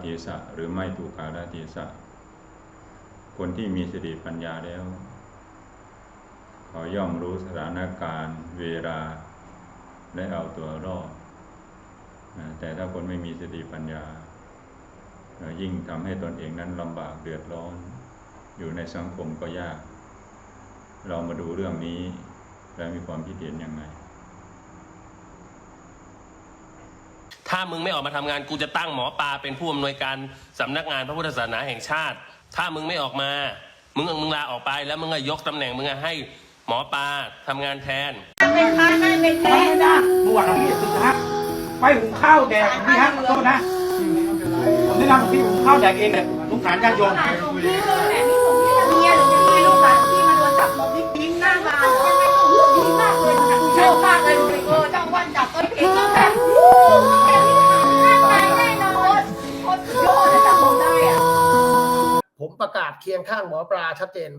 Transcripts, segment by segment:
เทศะหรือไม่ถูกกาลเทศะคนที่มีสติปัญญาแล้ว เขาย่อมรู้สถานการณ์ เวลาและเอาตัวรอดแต่ถ้าคนไม่มีสติปัญญา ยิ่งทำให้ตนเองนั้นลำบากเดือดร้อน อยู่ในสังคมก็ยาก เรามาดูเรื่องนี้แล้วมีความคิดเห็นยังไง ถ้ามึงไม่ออกมาทำงานกูจะตั้งหมอปลาเป็นผู้อำนวยการสำนักงานพระพุทธศาสนาแห่งชาติ ถ้ามึงไม่ออกมา มึงมึงลาออกไปแล้วมึงก็ยกตำแหน่งมึงอะให้หมอปลาทำงานแทนเป็นค้าได้เป็นแม่นะเมื่อวานเราพี่สุดฮะไปหุงข้าวแดกนี่ฮะขอโทษนะผมแนะนำพี่หุงข้าวแดกเองเนี่ยสงสารญาติโยมหลานของพี่เลย ประกาศเคียงข้างหมอปลาชัดเจน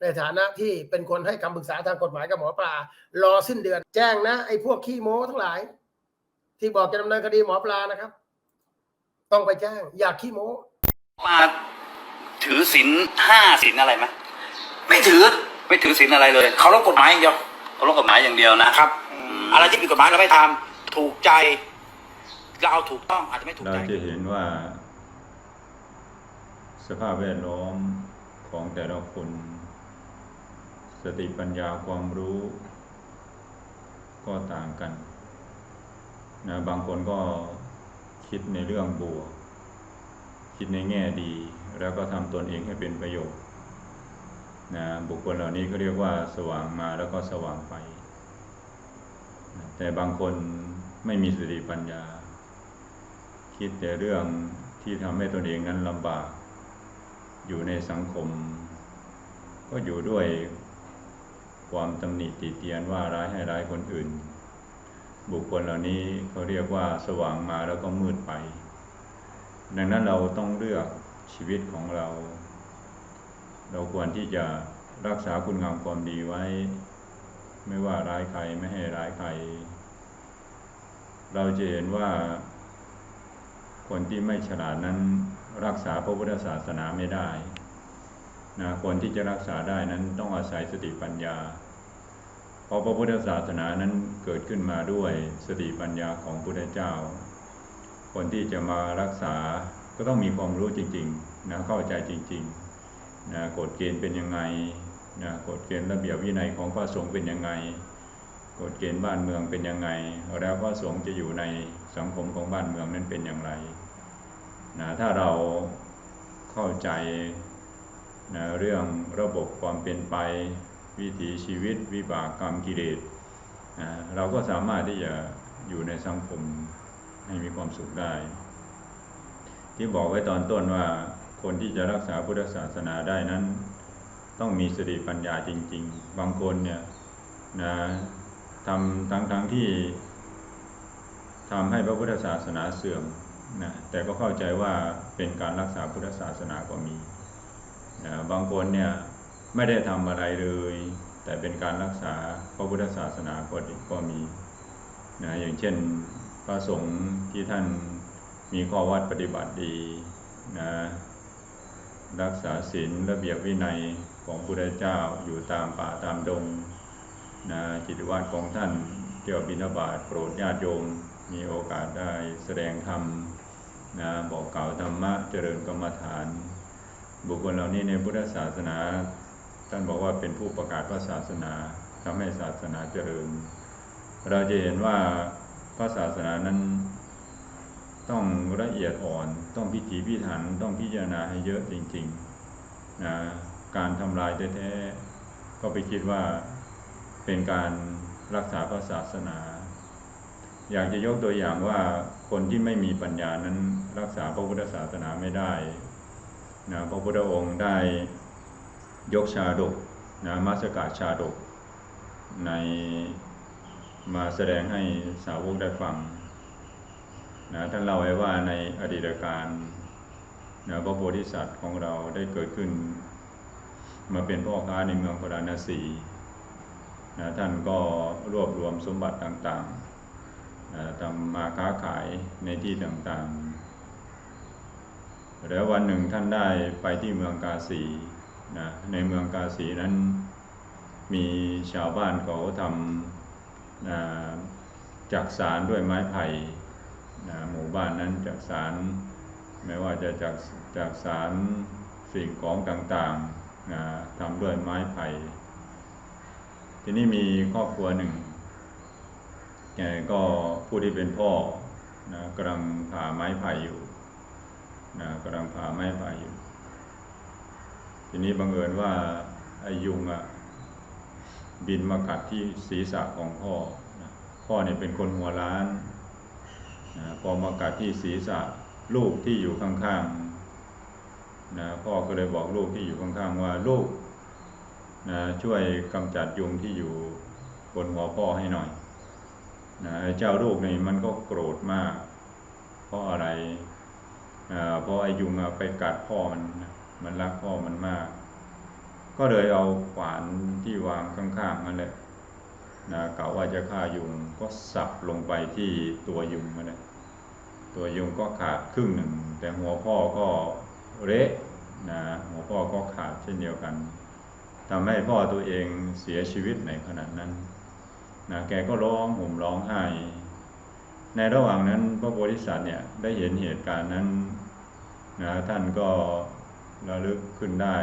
ในฐานะที่เป็นคนให้คำปรึกษาทางกฎหมายกับหมอปลา รอสิ้นเดือน แจ้งนะ ไอ้พวกขี้โม้ทั้งหลาย ที่บอกจะดำเนินคดีหมอปลานะครับ ต้องไปแจ้ง อย่าขี้โม้มาถือศีลห้าศีลอะไรไหมไม่ถือไม่ถือศีลอะไรเลยเขารพกฎหมายอย่างเดียวเคารพกฎหมายอย่างเดียวนะครับ อะไรที่ผิดกฎหมายเราไม่ทำถูกใจ เราเอาถูกต้องอาจจะไม่ถูกเราใจ จะเห็นว่า สภาพแวดล้อมของแต่ละคน สติปัญญาความรู้ ก็ต่างกันนะบางคนก็คิดในเรื่องบวกคิดในแง่ดี แล้วก็ทำตนเองให้เป็นประโยชน์นะบุคคลเหล่านี้เขาเรียกว่าสว่างมาแล้วก็สว่างไปนะแต่บางคนไม่มีสติปัญญา คิดแต่เรื่องที่ทำให้ตนเองนั้นลำบาก อยู่ในสังคม ก็อยู่ด้วยความตำหนิติเตียนว่าร้ายให้ร้ายคนอื่น บุคคลเหล่านี้เขาเรียกว่าสว่างมาแล้วก็มืดไป ดังนั้นเราต้องเลือกชีวิตของเรา เราควรที่จะรักษาคุณงามความดีไว้ ไม่ว่าร้ายใครไม่ให้ร้ายใคร เราจะเห็นว่าคนที่ไม่ฉลาดนั้น รักษาพระพุทธศาสนาไม่ได้นะคนที่จะรักษาได้นั้นต้องอาศัยสติปัญญา เพราะพระพุทธศาสนานั้นเกิดขึ้นมาด้วยสติปัญญาของพระพุทธเจ้า คนที่จะมารักษาก็ต้องมีความรู้จริงๆนะเข้าใจจริงๆนะกฎเกณฑ์เป็นยังไงนะกฎเกณฑ์ระเบียบวินัยของพระสงฆ์เป็นยังไงกฎเกณฑ์บ้านเมืองเป็นยังไงแล้วพระสงฆ์จะอยู่ในสังคมของบ้านเมืองนั้นเป็นอย่างไร นะถ้าเราเข้าใจนะเรื่องระบบความเป็นไป วิถีชีวิตวิบากกรรมกิเลสนะเราก็สามารถที่จะอยู่ในสังคมให้มีความสุขได้ ที่บอกไว้ตอนต้นว่าคนที่จะรักษาพุทธศาสนาได้นั้น ต้องมีสติปัญญาจริง ๆ บางคนเนี่ยนะทำทั้งทั้งที่ทำให้พระพุทธศาสนาเสื่อม นะแต่ก็เข้าใจว่าเป็นการรักษาพุทธศาสนาก็มีนะบางคนเนี่ยไม่ได้ทำอะไรเลย แต่เป็นการรักษาพระพุทธศาสนาก็ดีก็มีนะอย่างเช่นพระสงฆ์ที่ท่านมีข้อวัดปฏิบัติดีนะรักษาศีลระเบียบวินัยของพระพุทธเจ้าอยู่ตามป่าตามดงนะกิจวัตรของท่านเที่ยวบิณฑบาตโปรดญาติโยมมีโอกาสได้แสดงธรรม นะบอกกล่าวธรรมะเจริญกรรมฐาน บุคคลเหล่านี้ในพุทธศาสนา ท่านบอกว่าเป็นผู้ประกาศพระศาสนาทำให้ศาสนาเจริญ เราจะเห็นว่าพระศาสนานั้นต้องละเอียดอ่อน ต้องพิถีพิถัน ต้องพิจารณาให้เยอะจริงๆนะการทำลายแท้ๆก็ไปคิดว่าเป็นการรักษาพระศาสนา อยากจะยกตัวอย่างว่าคนที่ไม่มีปัญญานั้น รักษาพระพุทธศาสนาไม่ได้นะพระพุทธองค์ได้ยกชาดกนะมัสกาชาดก ในมาแสดงให้สาวกได้ฟังนะท่านเล่าไว้ว่าในอดีตการนะพระโพธิสัตว์ของเราได้เกิดขึ้น มาเป็นพ่อค้าในเมืองพราณสีนะท่านก็รวบรวมสมบัติต่างๆนะทำมาค้าขายในที่ต่างๆ แล้ววันหนึ่งท่านได้ไปที่เมืองกาสีนะในเมืองกาสีนั้นมีชาวบ้านเขาทำนะจักสารด้วยไม้ไผ่นะหมู่บ้านนั้นจักสารไม่ว่าจะจักจักสารสิ่งของต่างๆนะทำด้วยไม้ไผ่ทีนี้มีครอบครัวหนึ่งแกก็ผู้ที่เป็นพ่อนะกำลังผ่าไม้ไผ่อยู่ นะกำลังผ่าไม้ผ่อยู่ ทีนี้บังเอิญว่าไอยุงอะบินมากัดที่ศีรษะของพ่อนะพ่อเนี่ยเป็นคนหัวล้านนะพอมากัดที่ศีรษะลูกที่อยู่ข้างๆนะพ่อก็เลยบอกลูกที่อยู่ข้างๆว่าลูกนะช่วยกำจัดยุงที่อยู่บนหัวพ่อให้หน่อยนะเจ้าลูกนี่มันก็โกรธมาก เพราะอะไร เพราะไอ้ยุงไปกัดพ่อมันมันรักพ่อมันมาก ก็เลยเอาขวานที่วางข้างๆนั่นแหละนะกะว่าจะฆ่ายุงก็สับลงไปที่ตัวยุงมันเลยตัวยุงก็ขาดครึ่งหนึ่ง แต่หัวพ่อก็เละนะหัวพ่อก็ขาดเช่นเดียวกันทำให้พ่อตัวเองเสียชีวิตในขณะนั้นนะแกก็ร้องห่มร้องไห้ในระหว่างนั้นพระโพธิสัตว์เนี่ยได้เห็นเหตุการณ์นั้น นะท่านก็ระลึกขึ้นได้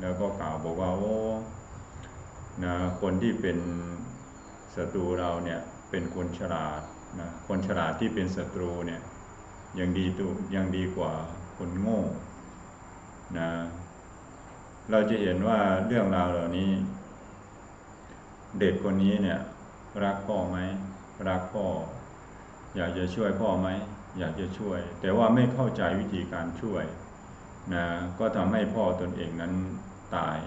แล้วก็กล่าวบอกว่าโอ้นะคนที่เป็นศัตรูเราเนี่ยเป็นคนฉลาดนะคนฉลาดที่เป็นศัตรูเนี่ยยังดีตัวยังดีกว่าคนโง่นะเราจะเห็นว่าเรื่องราวเหล่านี้ เด็กคนนี้เนี่ย รักพ่อไหมรักพ่อ อยากจะช่วยพ่อไหม อยากจะช่วย แต่ว่าไม่เข้าใจวิธีการช่วยนะก็ทำให้พ่อตนเองนั้นตาย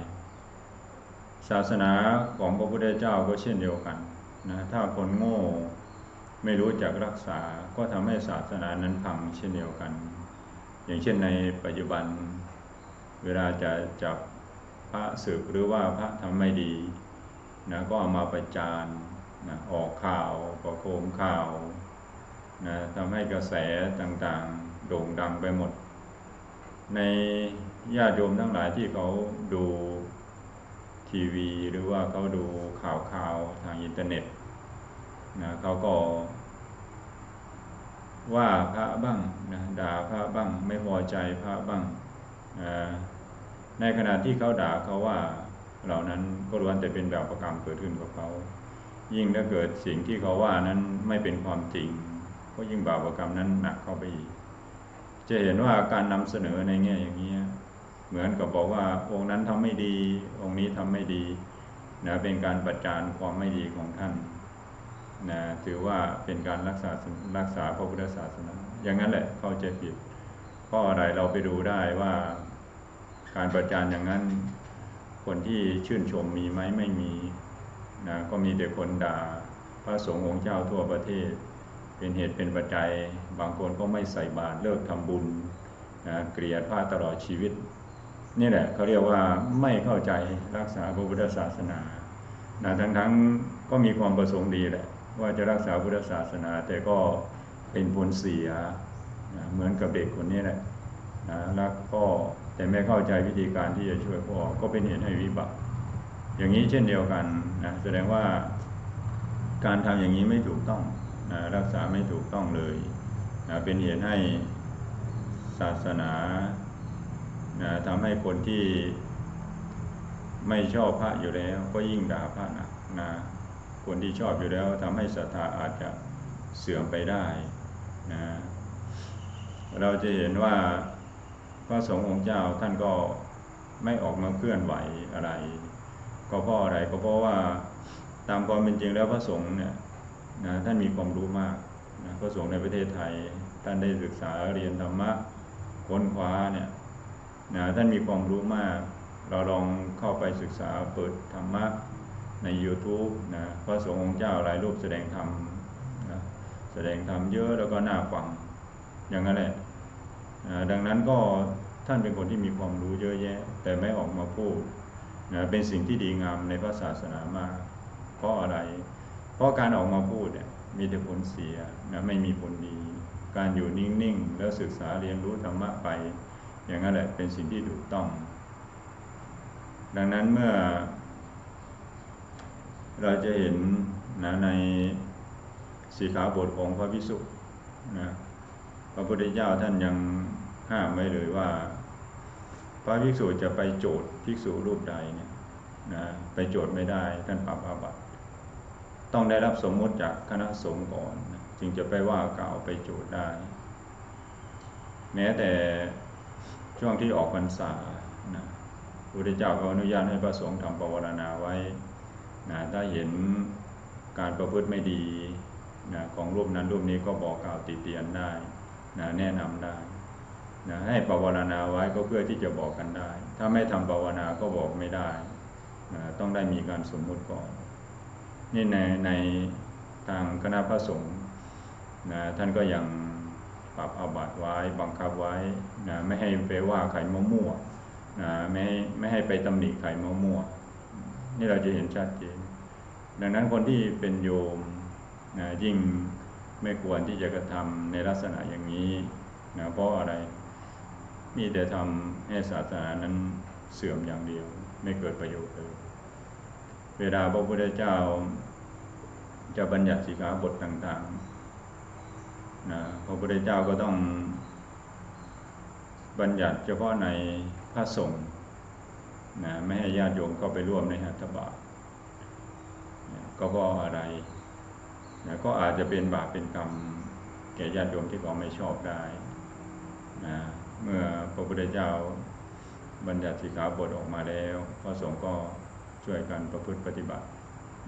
ศาสนาของพระพุทธเจ้าก็เช่นเดียวกันนะถ้าคนโง่ไม่รู้จักรักษาก็ทำให้ศาสนานั้นพังเช่นเดียวกัน อย่างเช่นในปัจจุบันเวลาจะจับพระศึกหรือว่าพระทำไม่ดีนะก็เอามาประจานนะออกข่าวประโคมข่าว นะทำให้กระแสต่างๆ โด่งดังไปหมด ในญาติโยมทั้งหลายที่เขาดูทีวี หรือว่าเขาดูข่าวข่าวทางอินเทอร์เน็ตนะเขาก็ ว่าพระบ้างนะด่าพระบ้าง ไม่พอใจพระบ้างนะในขณะที่เขาด่าเขาว่าเหล่านั้นก็ล้วนแต่เป็นแบบประกรรมเกิดขึ้นกับเขา ยิ่งถ้าเกิดสิ่งที่เขาว่านั้นไม่เป็นความจริง ก็ยิ่งบาปกรรมนั้นหนักเข้าไปอีก จะเห็นว่าการนำเสนอในแง่อย่างนี้เหมือนกับบอกว่าองค์นั้นทำไม่ดี องค์นี้ทำไม่ดีนะเป็นการประจานความไม่ดีของท่านนะถือว่าเป็นการรักษารักษาพระพุทธศาสนาอย่างนั้นแหละเข้าใจผิดเพราะอะไรเราไปดูได้ว่า การประจานอย่างนั้น คนที่ชื่นชมมีไหมไม่มีนะก็มีแต่คนด่าพระสงฆ์องค์เจ้าทั่วประเทศ เป็นเหตุเป็นปัจจัย บางคนก็ไม่ใส่บาตรเลิกทำบุญนะเกลียดพระตลอดชีวิต นี่แหละเขาเรียกว่าไม่เข้าใจรักษาพระพุทธศาสนานะทั้งทั้งก็มีความประสงค์ดีแหละว่าจะรักษาพุทธศาสนา แต่ก็เป็นผลเสียนะเหมือนกับเด็กคนนี้แหละนะรักพ่อแต่ไม่เข้าใจวิธีการที่จะช่วยพ่อก็เป็นเหตุให้วิบัติ อย่างนี้เช่นเดียวกันนะแสดงว่าการทำอย่างนี้ไม่ถูกต้อง รักษาไม่ถูกต้องเลยเป็นเหตุให้ศาสนาทำให้คนที่ไม่ชอบพระอยู่แล้ว ก็ยิ่งด่าพระหนักนะคนที่ชอบอยู่แล้วทำให้ศรัทธาอาจจะเสื่อมไปได้นะเราจะเห็นว่าพระสงฆ์องค์เจ้าท่านก็ไม่ออกมาเคลื่อนไหวอะไร ก็เพราะอะไรก็เพราะว่าตามความเป็นจริงแล้วพระสงฆ์เนี่ย นะท่านมีความรู้มากนะพระสงฆ์ในประเทศไทย ท่านได้ศึกษาเรียนธรรมะค้นคว้าเนี่ยนะท่านมีความรู้มาก เราลองเข้าไปศึกษาเปิดธรรมะใน YouTube นะพระสงฆ์องค์เจ้าหลายรูปแสดงธรรมนะแสดงธรรมเยอะแล้วก็น่าฟังอย่างนั้นแหละดังนั้นก็ท่านเป็นคนที่มีความรู้เยอะแยะ แต่ไม่ออกมาพูดนะเป็นสิ่งที่ดีงามในพระศาสนามากเพราะอะไร เพราะการออกมาพูดเนี่ยมีแต่ผลเสียนะไม่มีผลดี การอยู่นิ่งๆ แล้วศึกษาเรียนรู้ธรรมะไป อย่างนั้นแหละเป็นสิ่งที่ถูกต้อง ดังนั้นเมื่อ เราจะเห็นนะในสีขาบทของพระวิสุนะพระพุทธเจ้าท่านยังห้ามไว้เลยว่า พระภิกษุจะไปโจทย์ภิกษุรูปใดเนี่ยนะไปโจทย์ไม่ได้ท่านปรับอาบัติ ต้องได้รับสมมติจากคณะสงฆ์ก่อน จึงจะไปว่ากล่าวไปโจทย์ได้ แม้แต่ช่วงที่ออกพรรษานะพระพุทธเจ้าก็อนุญาตให้พระสงฆ์ทำปวารณาไว้นะถ้าเห็นการประพฤติไม่ดีนะของรูปนั้นรูปนี้ก็บอกกล่าวติเตียนได้นะแนะนำได้นะให้ปวารณาไว้ก็เพื่อที่จะบอกกันได้ ถ้าไม่ทำปวารณาก็บอกไม่ได้นะต้องได้มีการสมมุติก่อน นี่ในในทางคณะพระสงฆ์นะท่านก็ยังปรับอาบัติไว้บังคับไว้นะไม่ให้ไปว่าใครมั่วๆนะไม่ให้ไม่ให้ไปตำหนิใครมั่วๆนี่เราจะเห็นชัดเจนดังนั้นคนที่เป็นโยมนะยิ่งไม่ควรที่จะกระทำในลักษณะอย่างนี้นะเพราะอะไรมีแต่ทำให้ศาสนานั้นเสื่อมอย่างเดียว ไม่เกิดประโยชน์เลย เวลาพระพุทธเจ้าจะบัญญัติสิกขาบทต่างๆนะพระพุทธเจ้าก็ต้องบัญญัติเฉพาะในพระสงฆ์นะไม่ให้ญาติโยมเข้าไปร่วมในหัตถบาตนะก็เพราะอะไรนะก็อาจจะเป็นบาปเป็นกรรมแก่ญาติโยมที่เขาไม่ชอบได้นะเมื่อพระพุทธเจ้าบัญญัติสิกขาบทออกมาแล้ว พระสงฆ์ก็ ช่วยกันประพฤติปฏิบัติ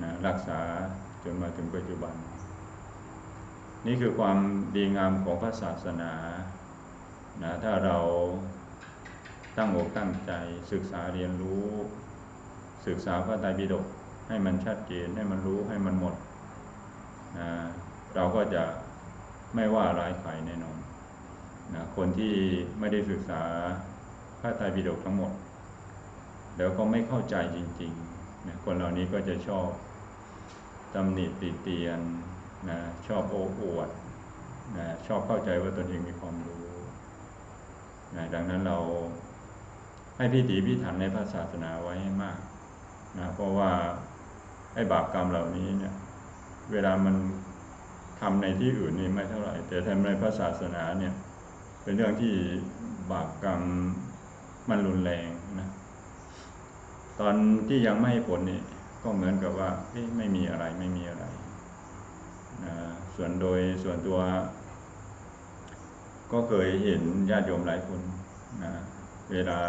นะรักษาจนมาถึงปัจจุบัน นี่คือความดีงามของพระศาสนานะถ้าเราตั้งอกตั้งใจศึกษาเรียนรู้ ศึกษาพระไตรปิฎกให้มันชัดเจนให้มันรู้ให้มันหมดนะเราก็จะไม่ว่าร้ายใครแน่นอนนะคนที่ไม่ได้ศึกษาพระไตรปิฎกทั้งหมด แล้วก็ไม่เข้าใจจริงๆนะคนเหล่านี้ก็จะชอบตำหนิติเตียนนะชอบโอ้อวดนะชอบเข้าใจว่าตนเองมีความรู้นะดังนั้นเราให้พิถีพิถันในพระศาสนาไว้ให้มากนะเพราะว่าไอ้บาปกรรมเหล่านี้เนี่ย เวลามันทำในที่อื่นนี่ไม่เท่าไหร่ แต่ทำในพระศาสนาเนี่ย เป็นเรื่องที่บาปกรรมมันรุนแรง ตอนที่ยังไม่ให้ผลนี่ก็เหมือนกับว่าไม่มีอะไรไม่มีอะไรนะส่วนโดยส่วนตัว ก็เคยเห็นญาติโยมหลายคนนะเวลา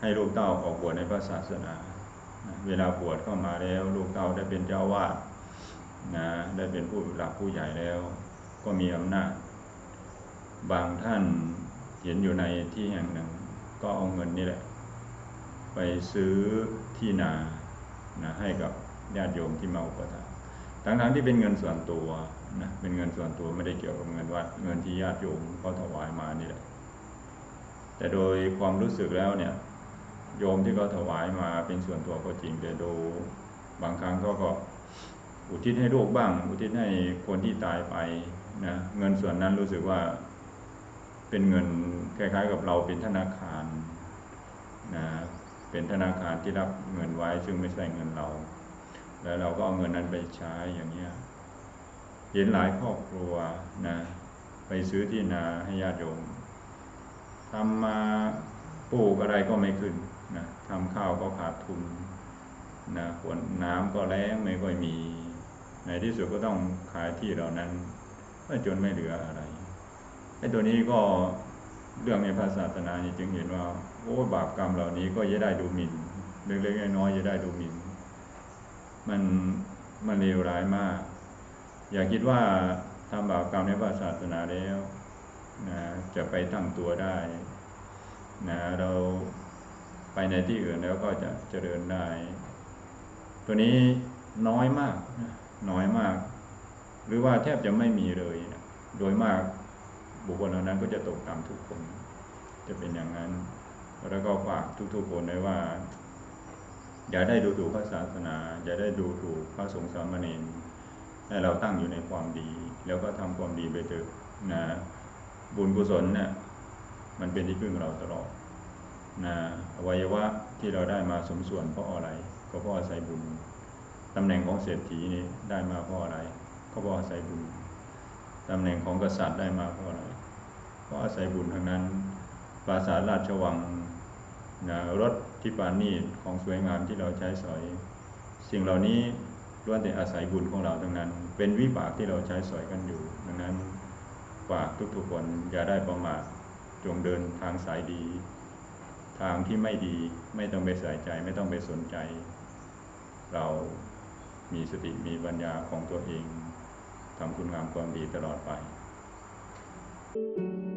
ให้ลูกเต้าออกบวชในพระศาสนานะเวลาบวชเข้ามาแล้ว ลูกเต้าได้เป็นเจ้าวาดนะได้เป็นผู้หลักผู้ใหญ่แล้ว ก็มีอำนาจ บางท่านเห็นอยู่ในที่แห่งหนึ่ง ก็เอาเงินนี่แหละ ไปซื้อที่นานะให้กับญาติโยมที่มาอุปถัมภ์ทั้งๆที่เป็นเงินส่วนตัวนะเป็นเงินส่วนตัวไม่ได้เกี่ยวกับเงินวัดเงินที่ญาติโยมเขาถวายมานี่แหละแต่โดยความรู้สึกแล้วเนี่ย โยมที่เขาถวายมาเป็นส่วนตัวก็จริงแต่ดูบางครั้งเขาก็อุทิศให้ลูกบ้าง อุทิศให้คนที่ตายไปนะเงินส่วนนั้นรู้สึกว่าเป็นเงินคล้ายๆกับเราเป็นธนาคารนะ เป็นธนาคารที่รับเงินไว้ซึ่งไม่ใช่เงินเรา แล้วเราก็เอาเงินนั้นไปใช้อย่างเงี้ยเห็นหลายครอบครัวนะ ไปซื้อที่นาให้ญาติโยมทำมาปลูกอะไรก็ไม่ขึ้นนะทำข้าวก็ขาดทุนนะขวดน้ำก็แล้งไม่ค่อยมี ในที่สุดก็ต้องขายที่เหล่านั้นจนไม่เหลืออะไรไอ้ตัวนี้ก็เรื่องในพระศาสนานี่จึงเห็นว่า โอ้บาปกรรมเหล่านี้ก็จะได้ดูหมิ่นเล็กๆน้อยๆจะได้ดูหมิ่นมันมันเลวร้ายมาก อย่าคิดว่าทำบาปกรรมในพระศาสนาแล้วนะจะไปตั้งตัวได้นะเราไปในที่อื่นแล้วก็จะเจริญได้ ตัวนี้น้อยมากน้อยมาก หรือว่าแทบจะไม่มีเลยนะโดยมากบุคคลเหล่านั้นก็จะตกต่ำทุกคน จะเป็นอย่างนั้น แล้วก็ฝากทุกๆคนไว้ว่า อย่าได้ดูถูกพระศาสนา อย่าได้ดูถูกพระสงฆ์สามเณรให้เราตั้งอยู่ในความดี แล้วก็ทำความดีไปเถอะนะบุญกุศลเนี่ยมันเป็นที่พึ่งเราตลอดนะอวัยวะที่เราได้มาสมส่วนเพราะอะไร ก็เพราะอาศัยบุญตำแหน่งของเศรษฐีนี่ได้มาเพราะอะไร ก็เพราะอาศัยบุญตำแหน่งของกษัตริย์ได้มาเพราะอะไรเพราะอาศัยบุญทั้งนั้น ปราสาทราชวัง รถที่ปานีตของสวยงามที่เราใช้สอย สิ่งเหล่านี้ล้วนแต่อาศัยบุญของเราทั้งนั้น เป็นวิบากที่เราใช้สอยกันอยู่ ดังนั้นฝากทุกๆคนอย่าได้ประมาทจงเดินทางสายดี ทางที่ไม่ดีไม่ต้องไปใส่ใจไม่ต้องไปสนใจ เรามีสติมีปัญญาของตัวเองทำคุณงามความดีตลอดไปเ